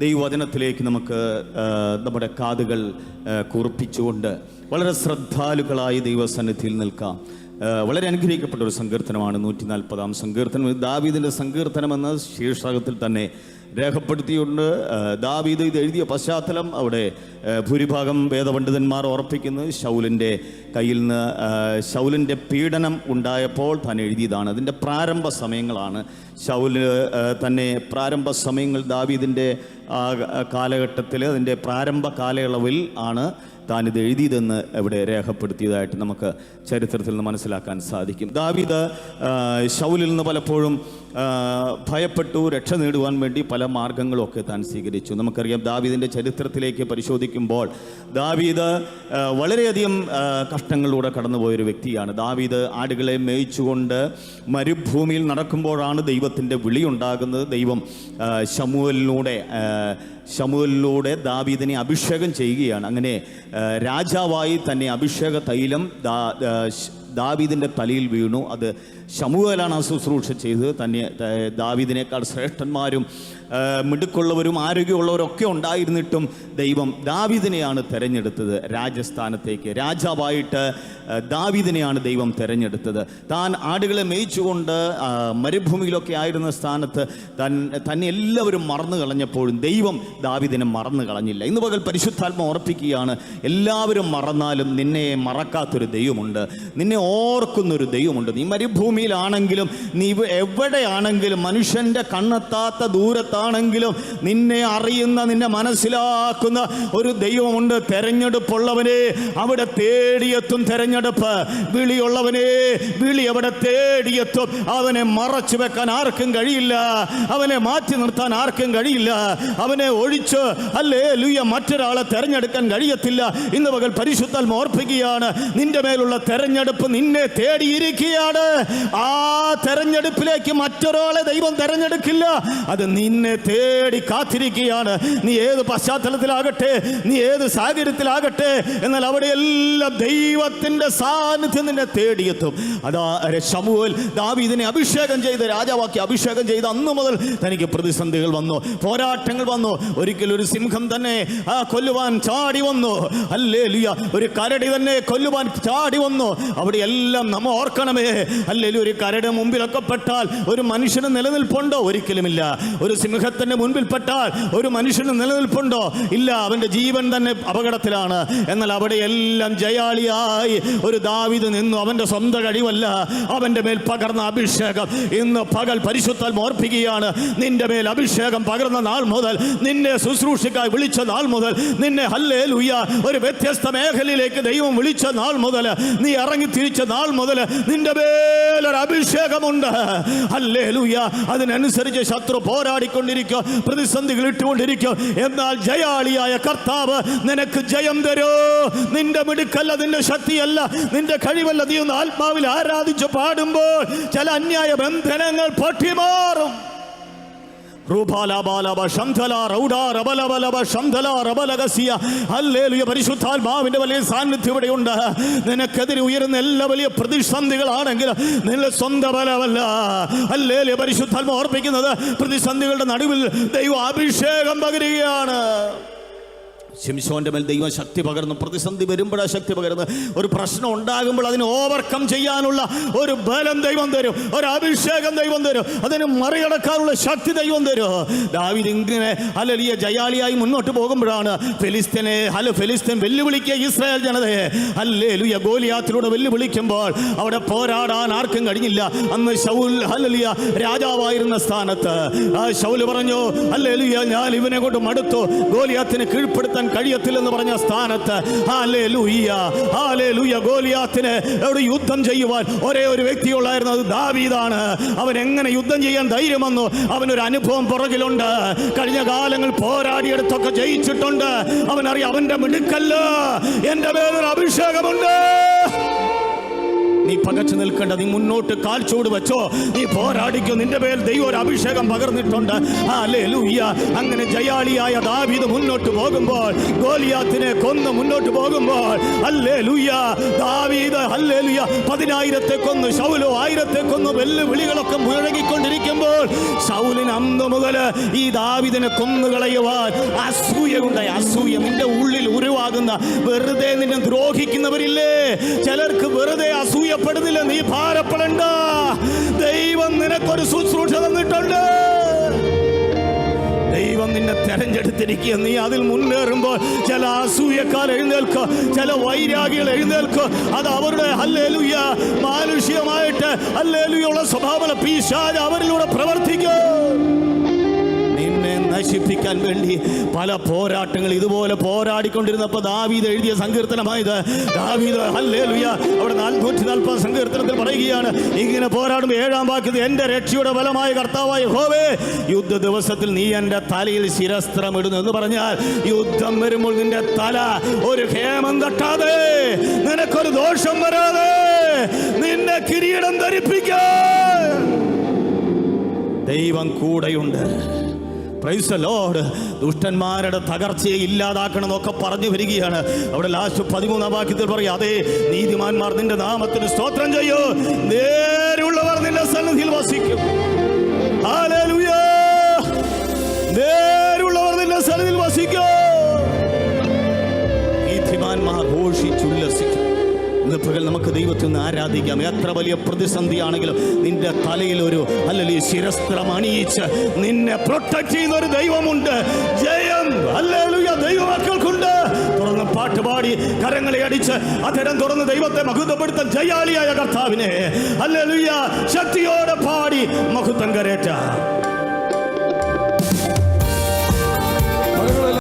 ദൈവവചനത്തിലേക്ക് നമുക്ക് നമ്മുടെ കാതുകൾ കുറിപ്പിച്ചുകൊണ്ട് വളരെ ശ്രദ്ധാലുക്കളായി ദൈവസന്നിധിയിൽ നിൽക്കാം. വളരെ അനുഗ്രഹിക്കപ്പെട്ട ഒരു സങ്കീർത്തനമാണ് നൂറ്റി നാൽപ്പതാം സങ്കീർത്തനം. ദാവീദിന്റെ സങ്കീർത്തനം എന്ന ശീർഷകത്തിൽ തന്നെ രേഖപ്പെടുത്തിയുണ്ട്. ദാവീദ് ഇത് എഴുതിയ പശ്ചാത്തലം അവിടെ ഭൂരിഭാഗം വേദപണ്ഡിതന്മാർ ഓർപ്പിക്കുന്നത് ശൗലിന്റെ കയ്യിൽ നിന്ന് ശൗലിന്റെ പീഡനം ഉണ്ടായപ്പോൾ താൻ എഴുതിയതാണ്. അതിന്റെ പ്രാരംഭ സമയങ്ങളാണ്. ശൗൽ തന്നെ പ്രാരംഭ സമയങ്ങൾ ദാവീദിന്റെ കാലഘട്ടത്തിൽ അതിന്റെ പ്രാരംഭ കാലയളവിൽ ആണ്. താൻ ഇത് എഴുതിയതെന്ന് ഇവിടെ രേഖപ്പെടുത്തിയതായിട്ട് നമുക്ക് ചരിത്രത്തിൽ നിന്ന് മനസ്സിലാക്കാൻ സാധിക്കും. ദാവീദ് ഷൗലിൽ നിന്ന് പലപ്പോഴും ഭയപ്പെട്ടു രക്ഷ നേടുവാൻ വേണ്ടി പല മാർഗങ്ങളൊക്കെ താൻ സ്വീകരിച്ചു. നമുക്കറിയാം ദാവീദിന്റെ ചരിത്രത്തിലേക്ക് പരിശോധിക്കുമ്പോൾ ദാവീദ് വളരെയധികം കഷ്ടങ്ങളിലൂടെ കടന്നുപോയൊരു വ്യക്തിയാണ്. ദാവീദ് ആടുകളെ മേയിച്ചുകൊണ്ട് മരുഭൂമിയിൽ നടക്കുമ്പോഴാണ് ദൈവത്തിന്റെ വിളിയുണ്ടാകുന്നത്. ദൈവം ശമൂലിലൂടെ ആ, ശമൂലിലൂടെ ദാവീദിനെ അഭിഷേകം ചെയ്യുകയാണ്. അങ്ങനെ രാജാവായി തന്നെ അഭിഷേക തൈലം ദാവീദിന്റെ തലയിൽ വീണു. അത് ശമുവേലാണ് ആ ശുശ്രൂഷ ചെയ്തത്. തന്നെ ദാവീദിനേക്കാൾ ശ്രേഷ്ഠന്മാരും മിടുക്കുള്ളവരും ആരോഗ്യമുള്ളവരൊക്കെ ഉണ്ടായിരുന്നിട്ടും ദൈവം ദാവീദിനെയാണ് തിരഞ്ഞെടുത്തത് രാജസ്ഥാനത്തേക്ക്. രാജാവായിട്ട് ദാവീദിനെയാണ് ദൈവം തിരഞ്ഞെടുത്തത്. താൻ ആടുകളെ മേയിച്ചുകൊണ്ട് മരുഭൂമിയിലൊക്കെ ആയിരുന്ന സ്ഥാനത്ത് തൻ തന്നെ എല്ലാവരും മറന്നു കളഞ്ഞപ്പോഴും ദൈവം ദാവീദിനെ മറന്നു കളഞ്ഞില്ല. ഇന്ന് പകൽ പരിശുദ്ധാത്മ ഓർപ്പിക്കുകയാണ് എല്ലാവരും മറന്നാലും നിന്നെ മറക്കാത്തൊരു ദൈവമുണ്ട്. നിന്നെ ഓർക്കുന്നൊരു ദൈവമുണ്ട്. നീ മരുഭൂമിയിലാണെങ്കിലും നീ എവിടെയാണെങ്കിലും മനുഷ്യന്റെ കണ്ണെത്താത്ത ദൂരത്താണെങ്കിലും നിന്നെ അറിയുന്ന നിന്നെ മനസ്സിലാക്കുന്ന ഒരു ദൈവമുണ്ട്. തെരഞ്ഞെടുപ്പുള്ളവനെ അവിടെ തേടിയെത്തും തെരഞ്ഞെടുപ്പ്. വിളിയുള്ളവനെ വിളി അവിടെ തേടിയെത്തും. അവനെ മറച്ചു വെക്കാൻ ആർക്കും കഴിയില്ല. അവനെ മാറ്റി നിർത്താൻ ആർക്കും കഴിയില്ല. അവനെ ഒഴിച്ച് അല്ലേ ലുയ മറ്റൊരാളെ തെരഞ്ഞെടുക്കാൻ കഴിയത്തില്ല. ഇന്ന് പകൽ പരിശുദ്ധാൽ ഓർപ്പിക്കുകയാണ് നിന്റെ മേലുള്ള തെരഞ്ഞെടുപ്പ് നിന്നെ തേടിയിരിക്കുകയാണ്. ആ തെരഞ്ഞെടുപ്പിലേക്ക് മറ്റൊരാളെ ദൈവം തെരഞ്ഞെടുക്കില്ല. അത് നിന്നെ തേടി കാത്തിരിക്കുകയാണ്. നീ ഏത് പശ്ചാത്തലത്തിലാകട്ടെ നീ ഏത് സാഹചര്യത്തിലാകട്ടെ എന്നാൽ അവിടെയെല്ലാം ദൈവത്തിന്റെ സാന്നിധ്യം നിന്നെ തേടിയെത്തും. അതാ ശമുവൽ ദാവീദിനെ അഭിഷേകം ചെയ്ത് രാജാവാക്കി അഭിഷേകം ചെയ്ത് അന്ന് മുതൽ തനിക്ക് പ്രതിസന്ധികൾ വന്നു പോരാട്ടങ്ങൾ വന്നു. ഒരിക്കൽ ഒരു സിംഹം തന്നെ ആ കൊല്ലുവാൻ ചാടി വന്നു. അല്ലേ ലിയ ഒരു കരടി തന്നെ കൊല്ലുവാൻ ചാടി വന്നു. അവിടെ എല്ലാം നമ്മ ഓർക്കണമേ. അല്ലെങ്കിൽ ഒരു കരട് മുമ്പിലൊക്കെ പെട്ടാൽ ഒരു മനുഷ്യന് നിലനിൽപ്പുണ്ടോ? ഒരിക്കലുമില്ല. ഒരു സിംഹത്തിന്റെ മുൻപിൽ പെട്ടാൽ ഒരു മനുഷ്യന് നിലനിൽപ്പുണ്ടോ? ഇല്ല അവന്റെ ജീവൻ തന്നെ അപകടത്തിലാണ്. എന്നാൽ അവിടെ എല്ലാം ജയാളിയായി. ഒരു ദാവിദ് നിന്നു അവന്റെ സ്വന്തം കഴിവല്ല അവന്റെ മേൽ പകർന്ന അഭിഷേകം ഇന്ന് പകൽ പരിശുദ്ധാൽ ഓർപ്പിക്കുകയാണ്. നിന്റെ മേൽ അഭിഷേകം പകർന്ന നാൾ മുതൽ നിന്നെ ശുശ്രൂഷയ്ക്കായി വിളിച്ച നാൾ മുതൽ നിന്നെ ഹല്ലേ ലുയ്യ ഒരു വ്യത്യസ്ത മേഖലയിലേക്ക് ദൈവം വിളിച്ച നാൾ മുതൽ നീ ഇറങ്ങി നാൾ മുതൽ നിന്റെ മേലൊരു അഭിഷേകമുണ്ട്. ഹല്ലേ ലുയ്യ അതിനനുസരിച്ച് ശത്രു പോരാടിക്കൊണ്ടിരിക്കുക പ്രതിസന്ധികൾ ഇട്ടുകൊണ്ടിരിക്കുക. എന്നാൽ ജയാളിയായ കർത്താവ് നിനക്ക് ജയം തരൂ. നിന്റെ മിടുക്കല്ല നിന്റെ ശക്തിയല്ല നിന്റെ കഴിവല്ല. നീ ഒന്ന് ആത്മാവിൽ ആരാധിച്ചു പാടുമ്പോൾ ചില അന്യായ ബന്ധനങ്ങൾ പൊട്ടിമാറും. പരിശുദ്ധാത്മാവിന്റെ വലിയ സാന്നിധ്യം ഇവിടെയുണ്ട്. നിനക്കെതിരെ ഉയരുന്ന എല്ലാ വലിയ പ്രതിസന്ധികളാണെങ്കിലും നിന്റെ സ്വന്തം ബലമല്ല. ഹല്ലേലൂയ പരിശുദ്ധാത്മ ഓർപ്പിക്കുന്നത് പ്രതിസന്ധികളുടെ നടുവിൽ ദൈവ അഭിഷേകം പകരുകയാണ്. ശിംശോന്റെ മേൽ ദൈവം ശക്തി പകർന്നു പ്രതിസന്ധി വരുമ്പോഴാണ് ശക്തി പകർന്ന് ഒരു പ്രശ്നം ഉണ്ടാകുമ്പോൾ അതിനെ ഓവർകം ചെയ്യാനുള്ള ഒരു ബലം ദൈവം തരും. ഒരു അഭിഷേകം ദൈവം തരും. അതിന് മറികടക്കാനുള്ള ശക്തി ദൈവം തരും. ദാവിദ് ഇങ്ങനെ അലലിയ ജയാലിയായി മുന്നോട്ട് പോകുമ്പോഴാണ് ഫെലിസ്തീനെ ഹല ഫെലിസ്തീൻ വെല്ലുവിളിക്കുക ഇസ്രായേൽ ജനതയെ. അല്ലേ ലുയ ഗോലിയാത്തിലൂടെ വെല്ലുവിളിക്കുമ്പോൾ അവിടെ പോരാടാൻ ആർക്കും കഴിഞ്ഞില്ല. അന്ന് ഷൗൽ ഹലലിയ രാജാവായിരുന്ന സ്ഥാനത്ത്. ആ ശൗൽ പറഞ്ഞു അല്ലേ ലുയ ഞാൻ ഇവനെ കൊണ്ട് മടുത്തു. ഗോലിയാത്തിനെ കീഴ്പ്പെടുത്താൻ കഴിയത്തില്ലെന്ന് പറഞ്ഞ സ്ഥാനത്ത് ഗോലിയാത്തിന് അവിടെ യുദ്ധം ചെയ്യുവാൻ ഒരേ ഒരു വ്യക്തിയുള്ളായിരുന്നു അത് ദാവീദാണ്. അവൻ എങ്ങനെ യുദ്ധം ചെയ്യാൻ ധൈര്യം വന്നു അവനൊരു അനുഭവം പുറകിലുണ്ട്. കഴിഞ്ഞ കാലങ്ങൾ പോരാടിയെടുത്തൊക്കെ ജയിച്ചിട്ടുണ്ട്. അവനറിയാം അവന്റെ മിടുക്കല്ല എന്റെ മേലൊരു അഭിഷേകമുണ്ട്. നീ പകച്ചു നിൽക്കേണ്ട നീ മുന്നോട്ട് കാൽ ചൂട് വെച്ചോ. നീ പോരാടിക്കോ നിന്റെ പേരിൽ ദൈവം ഒരു അഭിഷേകം പകർന്നിട്ടുണ്ട്. അങ്ങനെ ജയാളിയായ ദാവീദ് മുന്നോട്ട് പോകുമ്പോൾ ഗോലിയാത്തിനെ കൊന്ന് മുന്നോട്ട് പോകുമ്പോൾ അല്ലേ ഹല്ലേലൂയ ദാവീദ് അല്ലേ ഹല്ലേലൂയ പതിനായിരത്തെ കൊന്ന് ശൗലോ ആയിരത്തെ കൊന്ന് വെല്ലുവിളികളൊക്കെ മുഴങ്ങിക്കൊണ്ടിരിക്കുമ്പോൾ ശൗലിന് അന്ന് മുതൽ ഈ ദാവിദിനെ കൊന്നുകളയുവാൻ അസൂയയുണ്ടായി. അസൂയ നിന്റെ ഉള്ളിൽ ഉരുവാകുന്ന വെറുതെ നിന്നെ ദ്രോഹിക്കുന്നവരില്ലേ? ചിലർക്ക് വെറുതെ അസൂയപ്പെടുന്നില്ല നീ ഭാരപ്പെടണ്ട. ദൈവം നിനക്കൊരു ശുശ്രൂഷ തന്നിട്ടുണ്ട്. ദൈവം നിന്നെ തെരഞ്ഞെടുത്തിരിക്കുക. നീ അതിൽ മുന്നേറുമ്പോൾ ചില അസൂയക്കാർ എഴുന്നേൽക്കോ ചില വൈരാഗികൾ എഴുന്നേൽക്കോ. അത് അവരുടെ അല്ലേലുയ മാനുഷികമായിട്ട് അല്ലേലുയുള്ള സ്വഭാവം പീശാജ് അവരിലൂടെ പ്രവർത്തിക്കും. നശിപ്പിക്കാൻ വേണ്ടി പല പോരാട്ടങ്ങൾ ഇതുപോലെ പോരാടിക്കൊണ്ടിരുന്നപ്പോൾ ദാവീദ് എഴുതിയ സങ്കീർത്തനമായത്. ദാവീദ് ഹല്ലേലൂയ അവിടെ നാൽപ്പത്തി നാൽപ്പത് സങ്കീർത്തനത്തിൽ പറയുകയാണ് ഇങ്ങനെ പോരാടുമ്പോൾ ഏഴാം വാക്യത്തിൽ എന്റെ രക്ഷയുടെ ബലമായ കർത്താവായ ഹോവേ യുദ്ധ ദിവസത്തിൽ നീ എന്റെ തലയിൽ ശിരസ്ത്രം ഇടുന്നു. എന്ന് പറഞ്ഞാൽ യുദ്ധം വരുമ്പോൾ നിന്റെ തല ഒരു ക്ഷേമം തട്ടാതെ നിനക്കൊരു ദോഷം വരാതെ നിന്നെ കിരീടം ധരിപ്പിക്കാൻ ദൈവം കൂടെയുണ്ട്. പ്രൈസ് ലോഡ് ദുഷ്ടന്മാരുടെ തകർച്ചയെ ഇല്ലാതാക്കണമെന്നൊക്കെ പറഞ്ഞു വരികയാണ്. അവിടെ ലാസ്റ്റ് പതിമൂന്നാം വാക്യത്തിൽ പറയും അതേ നീതിമാന്മാർ നിന്റെ നാമത്തിന് സ്തോത്രം ചെയ്യൂ. നേരുള്ളവർ നിന്റെ സന്നിധിയിൽ വസിക്കും. നേരുള്ളവർ നിന്റെ സന്നിധിയിൽ വസിക്കും. നീതിമാന്മാർ ഘോഷിച്ചുല്ലസിക്കും. ഇന്ന് പകൽ നമുക്ക് ദൈവത്തിൽ നിന്ന് ആരാധിക്കാം. എത്ര വലിയ പ്രതിസന്ധിയാണെങ്കിലും നിന്റെ തലയിൽ ഒരു അല്ലെങ്കിൽ ശിരസ്ത്രം അണിയിച്ച് നിന്നെ പ്രൊട്ടക്ട് ചെയ്യുന്ന ഒരു ദൈവമുണ്ട്. ജയം. അല്ലേലുയ ദൈവമക്കൾക്കുണ്ട്. തുറന്ന് പാട്ട് പാടി കരങ്ങളെ അടിച്ച് അത്തരം തുറന്ന് ദൈവത്തെ മഹത്വപ്പെടുത്താൻ ജയാളിയായ കർത്താവിനെ. അല്ലേലുയ ശക്തിയോടെ പാടി മഹത്വം കരേറ്റ.